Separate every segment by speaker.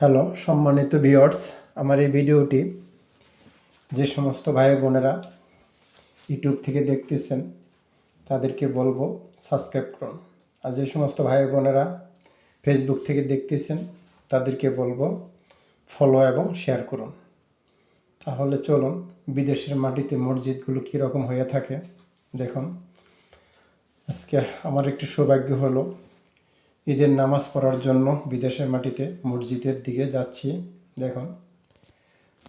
Speaker 1: Hello, সম্মানিত viewers, আমার এই ভিডিওটি যে সমস্ত ভাই বোনেরা ইউটিউব থেকে দেখতেছেন, তাদেরকে বলব সাবস্ক্রাইব করুন। আর যে সমস্ত ভাই বোনেরা ফেসবুক থেকে দেখতেছেন, তাদেরকে বলব ফলো এবং শেয়ার করুন। তাহলে চলুন, বিদেশের মাটিতে মসজিদগুলো কীরকম হয়ে থাকে, দেখুন। আজকে আমার একটু সৌভাগ্য হলো ঈদের নামাজ পড়ার জন্য বিদেশের মাটিতে মসজিদের দিকে যাচ্ছি। দেখুন,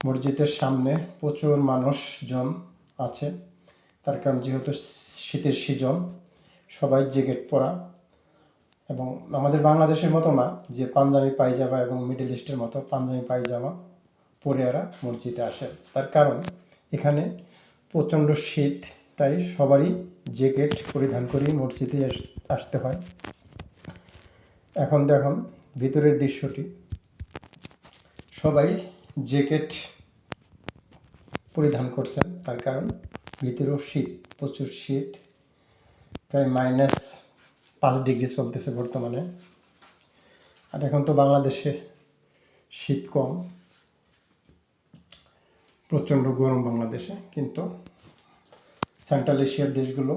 Speaker 1: মসজিদের সামনে প্রচুর মানুষজন আছে। তার কারণ যেহেতু শীতের সিজন, সবাই জ্যাকেট পরা। এবং আমাদের বাংলাদেশের মতো না যে পাঞ্জাবি, পায়জামা এবং মিডল ইস্টের মতো পাঞ্জাবি, পায়জামা পরে এরা মসজিদে আসে। তার কারণ এখানে প্রচণ্ড শীত, তাই সবারই জ্যাকেট পরিধান করেই মসজিদে আস- আসতে হয়। এখন দেখুন, ভিতরের দৃশ্যটি। সবাই জ্যাকেট পরিধান করছেন, তার কারণ ভিতরেও শীত, প্রচুর শীত। প্রায় মাইনাস পাঁচ ডিগ্রি চলতেছে বর্তমানে। আর এখন তো বাংলাদেশে শীত কম। প্রচণ্ড গরম বাংলাদেশে, কিন্তু সেন্ট্রাল এশিয়ার দেশগুলো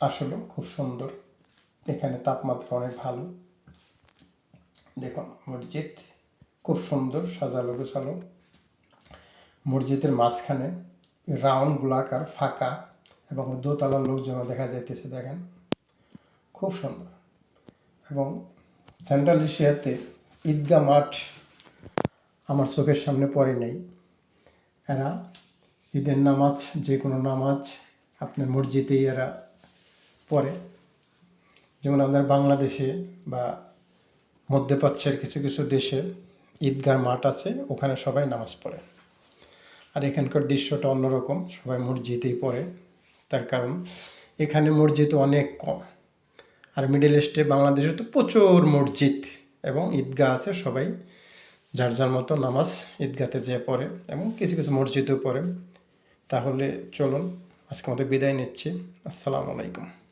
Speaker 1: আসলে খুব সুন্দর। এখানে তাপমাত্রা অনেক ভালো। দেখুন, মসজিদ খুব সুন্দর, সাজালো গোছালো। মসজিদের মাঝখানে রাউন্ড গোলাকার, ফাঁকা এবং দোতলার লোকজন দেখা যাইতেছে, দেখেন। খুব সুন্দর। এবং সেন্ট্রাল এশিয়াতে ঈদগাহ মাঠ আমার চোখের সামনে পড়ে নেই। এরা ঈদের নামাজ যে কোনো নামাজ আপনার মসজিদেই এরা পড়ে। যেমন আমাদের বাংলাদেশে বা মধ্যপ্রাচ্যের কিছু কিছু দেশে ঈদগার মাঠ আছে, ওখানে সবাই নামাজ পড়ে। আর এখানকার দৃশ্যটা অন্যরকম, সবাই মসজিদেই পড়ে। তার কারণ এখানে মসজিদ অনেক কম। আর মিডল ইস্টে বাংলাদেশে তো প্রচুর মসজিদ এবং ঈদগাহ আছে, সবাই যার যার মতো নামাজ ঈদগাতে যেয়ে পড়ে এবং কিছু কিছু মসজিদেও পড়ে। তাহলে চলুন, আজকে আমাদের বিদায় নিচ্ছি। আসসালামু আলাইকুম।